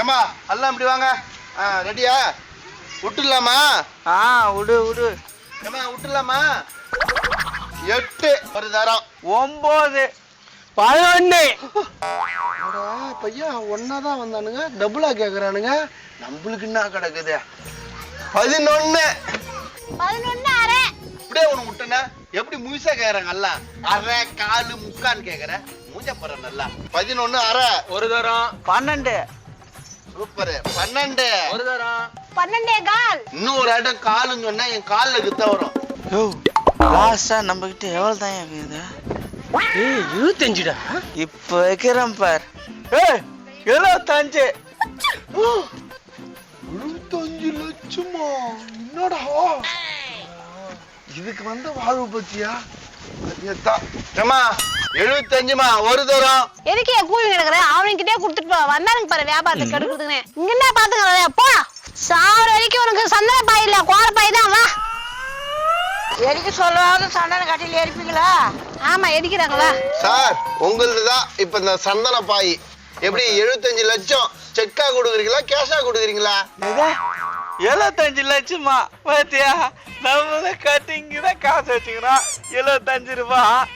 ஏம்மா எல்லாம் இப்படி வாங்க. ஆ ரெடியா? விட்டுலாமா ஆ விடு விடு. ஏம்மா விட்டுலாமா எட்டு ஒரு தரம் ஒன்பது பதினொன்னு பையன் ஒன்னா தான் வந்தானுங்க. டபுளா கேக்குறானுங்க. நம்மளுக்கு என்ன கிடக்குது? பதினொன்னு. பதினொன்னு அரை. இப்படியே உனக்கு விட்டன எப்படி முழுசா கேக்குறாங்க எல்லாம் அரை காலு முக்கான்னு கேக்குற. மூஞ்ச போற நல்லா. பதினொன்னு அரை. ஒரு தரம் பன்னெண்டு. சூப்பர். பன்னெண்டு. ஒரு தரம் பன்னெண்டே கால். இன்னும் ஒரு இடம் காலுன்னு சொன்னா என் கால்ல கிட்ட வரும். யோ லாஸ்டா நம்ம கிட்ட எவ்வளவு தான் இருக்குது ஏய் இருபத்தஞ்சுடா. இப்ப வைக்கிறேன் பார். ஏய் எழுபத்தஞ்சு. இருபத்தஞ்சு லட்சமா? என்னடா? இதுக்கு வந்த வாழ்வு பத்தியா? ஏமா எழுபத்தஞ்சுமா ஒரு தரம். எதுக்கு என் கூலி கிடக்குற? அவனுக்கிட்டே கொடுத்துட்டு போ. வந்தானுங்க பாரு வியாபாரத்தை கெடுக்கிறதுக்குன்னு. இங்க என்ன பாத்துக்கிறத போ. சாவர வரைக்கும் உனக்கு சந்தன பாய் இல்ல கோர பாய் தான் வா. எரிக்க சொல்லாத சண்டனை கட்டில எரிப்பீங்களா ஆமா எடிக்கிறாங்க வா. சார் உங்களது தான் இப்ப இந்த சந்தன பாய். எப்படி எழுபத்தஞ்சு லட்சம் செக்கா கொடுக்குறீங்களா கேஷா கொடுக்குறீங்களா? எதா? எழுபத்தஞ்சு லட்சமா? பாத்தியா? நம்ம கட்டிங்க தான் காசு வச்சுக்கிறோம். எழுபத்தஞ்சு ரூபாய்